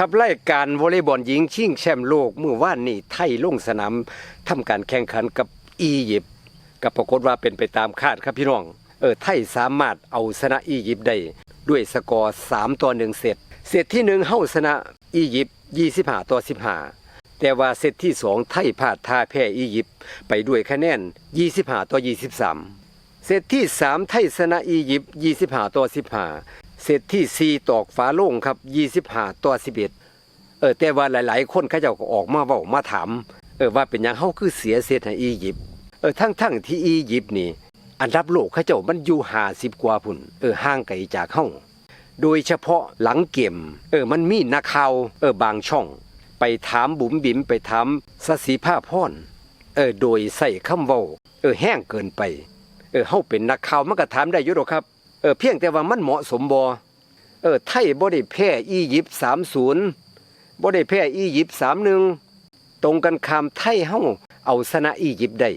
ครับรายการวอลเลย์บอลหญิงชิงแชมป์โลกเมื่อวานนี้ไทยลงสนามทำการแข่งขันกับอียิปต์กับปรากฏว่าเป็นไปตามคาดครับพี่น้อง เออไทยสามารถเอาชนะอียิปต์ได้ด้วยสกอร์ 3 ต่อ 1 เซตเซตที่หนึ่งเฮาชนะอียิปต์25 ต่อ 15 แต่ว่าเซตที่สองไทยพลาดท่าแพ้อียิปต์ไปด้วยคะแนน 25 ต่อ 23 เซตที่ 3 ไทยชนะอียิปต์25 ต่อ 15 เซตที่ 4 ตอกฟ้าโล่งครับ25ต่อ11 เออแต่ว่าหลาย ๆ คนเขาเจ้าก็ออกมาเว้ามาถามเออว่าเป็นหยังเฮาคือเสียเซตให้อียิปต์เออทั้งๆที่อียิปต์นี่ อันดับโลกเขาเจ้ามันอยู่50กว่าพุ่นเออห่างไกลจากเฮาโดยเฉพาะหลังเกมเออมันมีนักข่าวเออบางช่อง ไปถามบุ๋มบิ๋มไปถามสสีภาพรเออโดยใส่คำเว้าเออแห้งเกินไปเออเฮาเป็นนักข่าวมันก็ถามได้อยู่ดอกครับ เออเพียงแต่ว่ามันเหมาะสมบ่เออไทยบ่ได้แพ้อียิปต์30บ่ได้แพ้อียิปต์31ตรงกันข้ามไทยเฮาเอาชนะอียิปต์ได้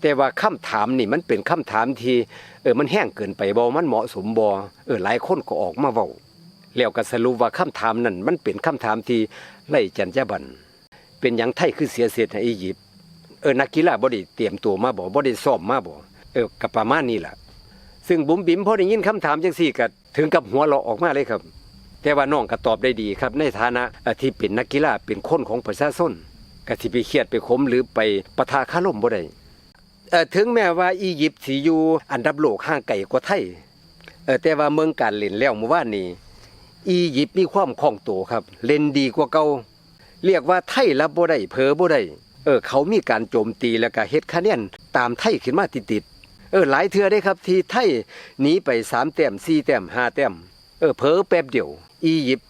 แต่ว่าคำถามนี่มันเป็นคำถามที่เออมันแห้งเกินไปบ่มันเหมาะสมบ่เออหลายคนก็ออกมาเว้าแล้วก็สรุปว่าคำถามนั้นมันเป็นคำถามที่ไร้จรรยาบรรณเป็นหยังไทยคือเสียเศษให้อียิปต์เออนักกีฬาบ่ได้เตรียมตัวมาบ่บ่ได้ซ้อมมาบ่เออก็ประมาณนี้ล่ะ ซึ่งบุ๋มบิ๋มพอได้ยินคำถามจังซี่ก็ถึงกับหัวเราะออกมาเลยครับ แต่ว่าน้องก็ตอบได้ดีครับ ในฐานะอ่อที่เป็นนักกีฬาเป็นคนของประชาชนก็สิไปเครียดไปขมหรือไปปะทะคารมบ่ได้เอ่อถึงแม้ว่าอียิปต์สิอยู่อันดับโลกห่างไกลกว่าไทยเออแต่ว่าเมืองการเล่นแล้วเมื่อวานนี้อียิปต์มีความคล่องตัวครับ เล่นดีกว่าเก่าเรียกว่าไทยรับบ่ได้เผลอบ่ได้เออเขามีการโจมตีแล้วก็เฮ็ดคะแนนตามไทยขึ้นมาติดๆ เออหลายเทื่อได้ครับที่ไทยหนีไปสามแต้มสี่แต้มห้าแต้มเออเผลอแป๊บเดียว อียิปต์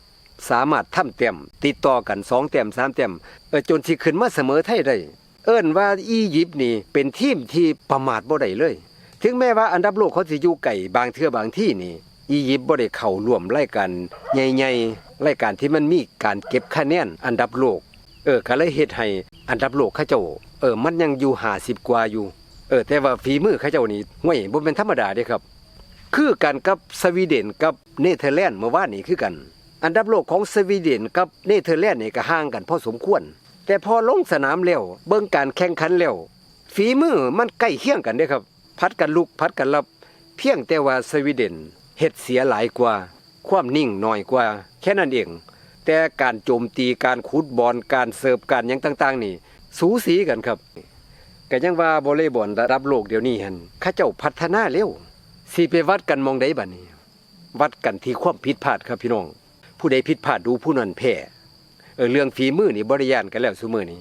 สามารถทำแต้มติดต่อกันสองแต้มสามแต้มเออจนสิขึ้นมาเสมอไทยได้ เอิ้นว่าอียิปต์นี่เป็นทีมที่ประมาทบ่ได้เลย ถึงแม้ว่าอันดับโลกเขาสิอยู่ไกลบางเทื่อบางที่นี่อียิปต์บ่ได้เข้าร่วมรายการใหญ่ๆรายการที่มันมีการเก็บคะแนนอันดับโลก เออก็เลยเฮ็ดให้อันดับโลกเขาเจ้าเออมันยังอยู่50กว่าอยู่ เออแต่ว่าฝีมือเขาเจ้านี่ห่วยบ่เป็นธรรมดาเด้ครับ คือกันกับสวีเดนกับเนเธอร์แลนด์เมื่อวานนี้คือกัน อันดับโลกของสวีเดนกับเนเธอร์แลนด์นี่ก็ห่างกันพอสมควร แต่พอลงสนามแล้วเบิ่งการแข่งขันแล้วฝีมือมันใกล้เคียงกันเด้ครับ พัดกันลุกพัดกันรับ เพียงแต่ว่าสวีเดนเฮ็ดเสียหลายกว่า ความนิ่งน้อยกว่า แค่นั้นเอง แต่การโจมตีการขุดบอลการเสิร์ฟการหยังต่าง ๆ นี่ สูสีกันครับ ก็ยังว่าวอลเลย์บอลระดับโลกเดี๋ยวนี้หันเข้าเจ้าพัฒนาเร็วสิไปวัดกันมองใดบัดนี้ วัดกันที่ความผิดพลาดครับพี่น้อง ผู้ใดผิดพลาดดูผู้นั้นแพ้เออเรื่องฝีมือนี่บริยานกันแล้วซุมือนี้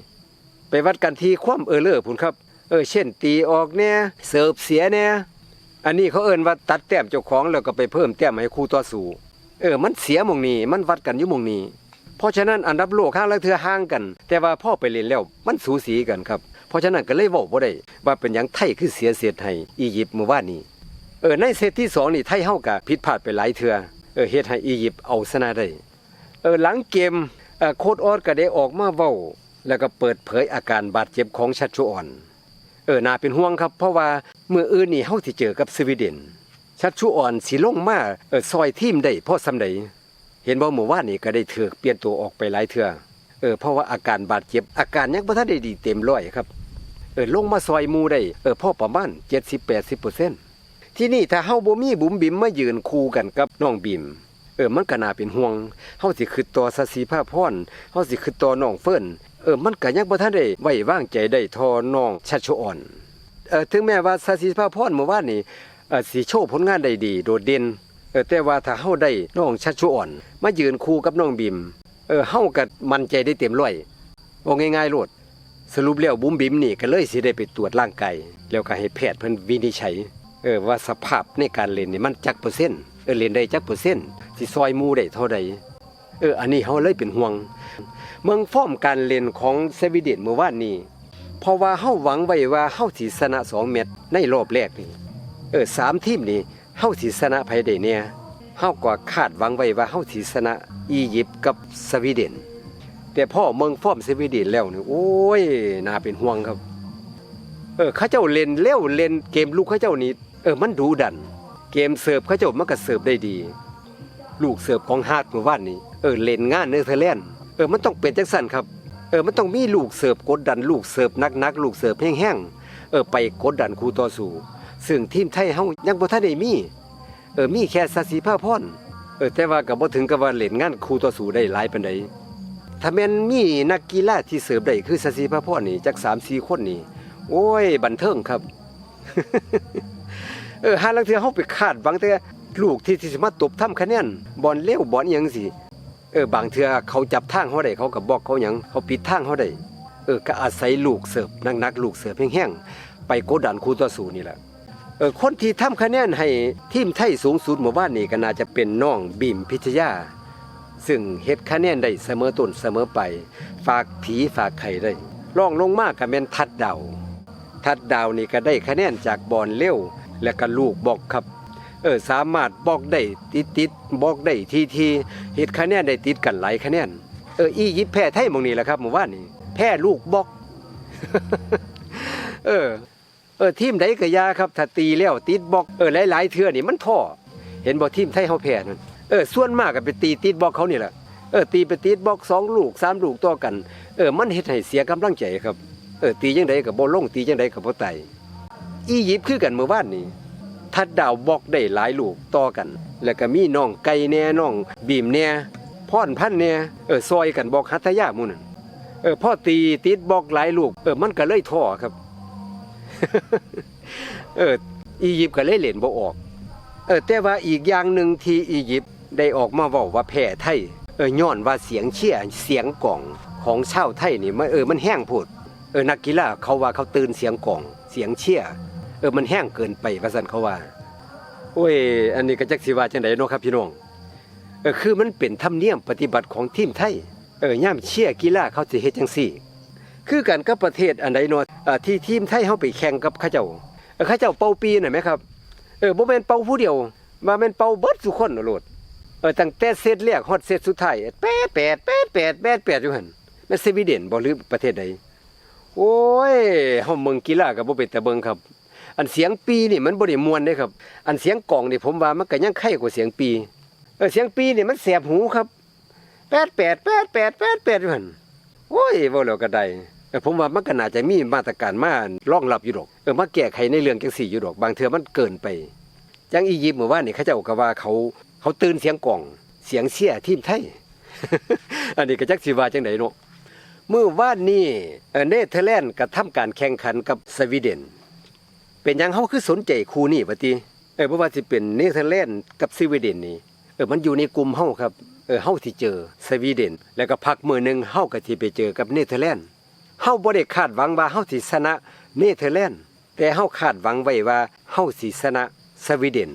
ไปวัดกันที่ความเออเลอพุ่นครับเออเช่น ตีออกแน่เสิร์ฟเสียแน่อันนี้เขาเอิ้นว่าตัดแต้มเจ้าของแล้วก็ไปเพิ่มแต้มให้คู่ต่อสู้เออมันเสียมองนี้มันวัดกันอยู่มองนี้ เพราะฉะนั้นอันดับโลกข้างละเทือห่างกัน แต่ว่าพ่อไปเล่นแล้วมันสูสีกันครับเพราะฉะนั้นก็เลยเว้าบ่ได้ว่าเป็นหยังไทยคือเสียเสียดให้อียิปต์เมื่อวานนี้เออในเซตที่สองนี่ไทยเฮาก็ผิดพลาดไปหลายเทือเออเฮ็ดให้อียิปต์เอาชนะได้เออหลังเกมเออโค้ดออสก็ได้ออกมาเว้า แล้วก็เปิดเผยอาการบาดเจ็บของชัชชุออนเออน่าเป็นห่วงครับ เพราะว่าเมื่ออื่นนี่เฮาสิเจอกับสวีเดนชัชชุออนสิลงมาเออซอยทีมได้พอสำใด เห็นบ่เมื่อวานนี่ก็ได้เถูกเปลี่ยนตัวออกไปหลายเทื่อเออเพราะว่าอาการบาดเจ็บ อาการยังบ่ทันได้ดีเต็มร้อยครับเออลงมาซอยมูได้เออพอประมาณ70-80%ที่นี่ถ้าเฮาบ่มีบุ๋มบิ๋มมายืนคู่กันกับน้องบิมเออมันก็น่าเป็นห่วงเฮาสิคิดต่อสสีภาพรเฮาสิคิดต่อน้องเฟิ่นเออมันก็ยังบ่ทันได้ไว้วางใจได้ทอน้องชัชชอ่อนเออถึงแม้ว่าสสีภาพรเมื่อวานนี้เออสิโชว์ผลงานได้ดี โดดเด่น เออแต่ว่าถ้าเฮาได้น้องชัชชุอ่อน มายืนคู่กับน้องบิมเออเฮาก็มั่นใจได้เต็มร้อยว่าง่ายๆโลดสรุปแล้วบุ๋มบิมนี่ก็เลยสิได้ไปตรวจร่างกายแล้วก็ให้แพทย์เพิ่นวินิจฉัยเออว่าสภาพในการเล่นนี่มันจักเปอร์เซ็นต์เออเล่นได้จักเปอร์เซ็นต์สิซอยมูได้เท่าใดเอออันนี้เฮาเลยเป็นห่วง เมืองฟอร์มการเล่นของสวีเดนเมื่อวานนี้เพราะว่าเฮาหวังไว้ว่าเฮาสิชนะ2เม็ดในรอบแรกนี่เออสามทีมนี่ เฮาสิชนะไผได้เนี่ยเฮาก็คาดหวังไว้ว่าเฮาสิชนะอียิปต์กับสวีเดน แต่พ่อเมืองฟอมสวีเดนแล้วนี่โอ้ยน่าเป็นห่วงครับ เออเขาเจ้าเล่นเร็วเล่นเกมลูกเขาเจ้านี่เออมันดูดัน เกมเสิร์ฟเขาเจ้ามันก็เสิร์ฟได้ดี ลูกเสิร์ฟของฮาร์ดเมื่อวานนี้เออเล่นงานเนเธอร์แลนด์เออมันต้องเป็นจังซั่นครับเออมันต้องมีลูกเสิร์ฟกดดันลูกเสิร์ฟนักๆลูกเสิร์ฟแห้งๆเออไปกดดันคู่ต่อสู้ ซึ่งทีมไทยเฮายังบ่ทันได้มีเออมีแค่สัสีภาพรเออแต่ว่าก็บ่ถึงกับว่าเล่นงานคู่ต่อสู้ได้หลายปานใดถ้าแม่นมีนักกีฬาที่เสิร์ฟได้คือสัสีภาพรนี่จัก3-4คนนี่โอ้ยบันเทิงครับเออหาลังเทือเฮาไปคาดหวังแต่ลูกที่ที่สิมาตบทำคะแนนบอลเร็วบอลอิหยังสิเออบางเทือเขาจับทางเฮาได้เขาก็บอกเขาหยังเขาปิดทางเฮาได้เออก็อาศัยลูกเสิร์ฟนักๆลูกเสิร์ฟแห้งๆไปกดดันคู่ต่อสู้นี่แหละ คนที่ทำคะแนนให้ทีมไทยสูงสุดหมู่บ้านนี่ก็น่าจะเป็นน้องบีมพิทยา ซึ่งเฮ็ดคะแนนได้เสมอต้นเสมอไป ฝากผีฝากไข่ได้รองลงมากก็แม่นทัดดาวทัดดาวนี่ก็ได้คะแนนจากบอลเร็ว และก็ลูกบอกครับเออสามารถบอกได้ติดติดบอกได้ทีทีเฮ็ดคะแนนได้ติดกันหลายคะแนนเอออียิปต์แพ้ไทยมองนี้แหละครับหมู่บ้านนี่แพ้ลูกบอกเออ เออทีมใดก็ยาครับถ้าตีแล้วติดบล็อกเออหลายๆเทื่อนี่มันท้อเห็นบ่ทีมไทยเฮาแพ้นั่นเออส่วนมากก็ไปตีติดบล็อกเขานี่แหละเออตีไปติดบล็อกสองลูกสามลูกต่อกันเออมันเฮ็ดให้เสียกำลังใจครับเออตีจังไดก็บ่ลงตีจังไดก็บ่ไต่อียิปต์คือกันเมื่อวานนี้ทัดดาวบล็อกได้หลายลูกต่อกัน แล้วก็มีน้องไก่แน่น้องบีมแน่พรพันแน่เออซอยกันบอกหัตถยาหมู่นั่นเออพ่อตีติดบล็อกหลายลูกเออมันก็เลยท้อครับ เอออียิปต์ก็เลยเล่นบ่ออก เออแต่ว่าอีกอย่างหนึ่งที่อียิปต์ได้ออกมาเว้าว่าแพ้ไทยเออย้อนว่าเสียงเชียร์เสียงกล่องของชาวไทยนี่มันเออมันแห้งโพดเออนักกีฬาเขาว่าเขาตื่นเสียงกล่องเสียงเชียร์เออมันแห้งเกินไปว่าซั่นเขาว่าโอ้ยอันนี้ก็จักสิว่าจังไดเนาะครับพี่น้องเออคือมันเป็นธรรมเนียมปฏิบัติของทีมไทยเออย่ามเชียร์กีฬาเขาสิเฮ็ดจังซี่ คือกันกับประเทศอันใดเนาะอ่ที่ทีมไทยเฮาไปแข่งกับเขาเจ้าเขาเจ้าเป่าปีน่ะแหมครับเออบ่แม่นเป่าผู้เดียวว่าแม่นเป่าเบิดทุกคนโลดเออตั้งแต่เซตแรกฮอดเซตสุดท้ายแปดแปดแปดแปดแปดแปดอยู่หั่นแม่นสวีเดนบ่หรือประเทศใดโอ้ยเฮาเมืองกีฬาก็บ่เป็นตาเบิ่งครับ อันเสียงปีนี่มันบ่ได้ม่วนเด้ครับ อันเสียงกลองนี่ผมว่ามันก็ยังไข้กว่าเสียงปีเออเสียงปีนี่มันแสบหูครับแปดแปดแปดแปดแปดแปดอยู่หั่น โอ้ยว่าแล้วก็ได้ผมว่ามันก็น่าจะมีมาตรการมารองรับอยู่ดอกเออมาแก้ไขในเรื่องจังสี่อยู่ดอกบางเทื่อมันเกินไปจังอียิปต์เมื่อวานนี่เขาเจ้าก็ว่าเขาเขาตื่นเสียงกล่องเสียงเชียทีมไทย อันนี้ก็จักสิว่าจังไดเนาะเมื่อวานนี้เนเธอร์แลนด์ก็ทำการแข่งขันกับสวีเดน เป็นยังเฮาคือสนใจคู่นี้บัดนี้เออบ่ว่าสิเป็นเนเธอร์แลนด์กับสวีเดนนี่เออมันอยู่ในกลุ่มเฮาครับ ออเฮาที่เจอสวีเดน แล้วก็พักมือหนึ่งเฮาก็สิไปเจอกับเนเธอร์แลนด์เฮาบ่ได้คาดหวังว่าเฮาสิชนะเนเธอร์แลนด์แต่เฮาคาดหวังไว้ว่าเฮาสิชนะสวีเดน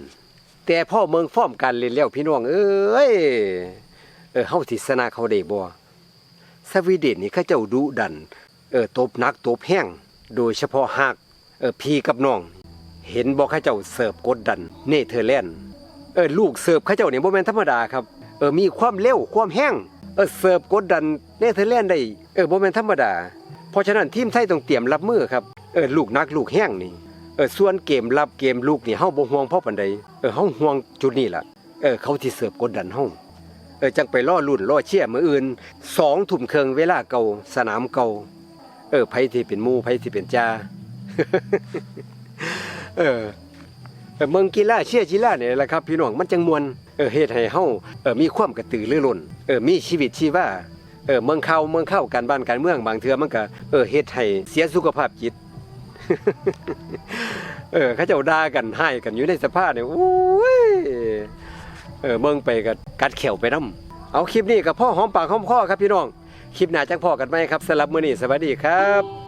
แต่พ่อเมืองฟ้อมการเล่นแล้วพี่น้องเอ้ยเออเฮาสิชนะเขาได้บ่สวีเดนนี่เขาเจ้าดุดันเออตบนักตบแห้งโดยเฉพาะหากเออพี่กับน้อง เห็นบอกข้าเจ้าเสิร์ฟกดดันเนเธอร์แลนด์เออลูกเสิร์ฟข้าเจ้าเนี่ยบ่แม่นธรรมดาครับ เออมีความเร็วความแห้งเออเสิร์ฟกดดันเนเธอร์แลนด์ได้เออบ่แม่นธรรมดา เพราะฉะนั้นทีมไทยต้องเตรียมรับมือครับเออลูกนักลูกแห้งนี่เออส่วนเกมรับเกมลูกนี่เฮาบ่ห่วงเพราะปานใดเออเฮาห่วงจุดนี้ล่ะเออเขาที่เสิร์ฟกดดันเฮาเออจังไปล่อลุ่นล่อเชียร์มืออื่นสองทุ่มครึ่งเวลาเก่าสนามเก่าเออไผที่เป็นมู่ไผที่เป็นจาเออเออเมืองกีฬาเชียร์กีฬาเนี่ยแหละครับ พี่น้องมันจังมวน เออเฮ็ดให้เฮาเออมีความกระตือรือร้นเออมีชีวิตชีวาเออเมืองเข้าเมืองเข้าการบ้านการเมืองบางเทื่อมันก็เออเฮ็ดให้เสียสุขภาพจิต เออเขาเจ้าด่ากันให้กันอยู่ในสภาพเนี่ยโอ้ยเออเมืองไปก็กัดเขียวไปน้ำเอาคลิปนี้กับพ่อหอมปากหอมคอครับพี่น้องคลิปหน้าจังพ่อกันไหมครับสำหรับมื้อนี้สวัสดีครับ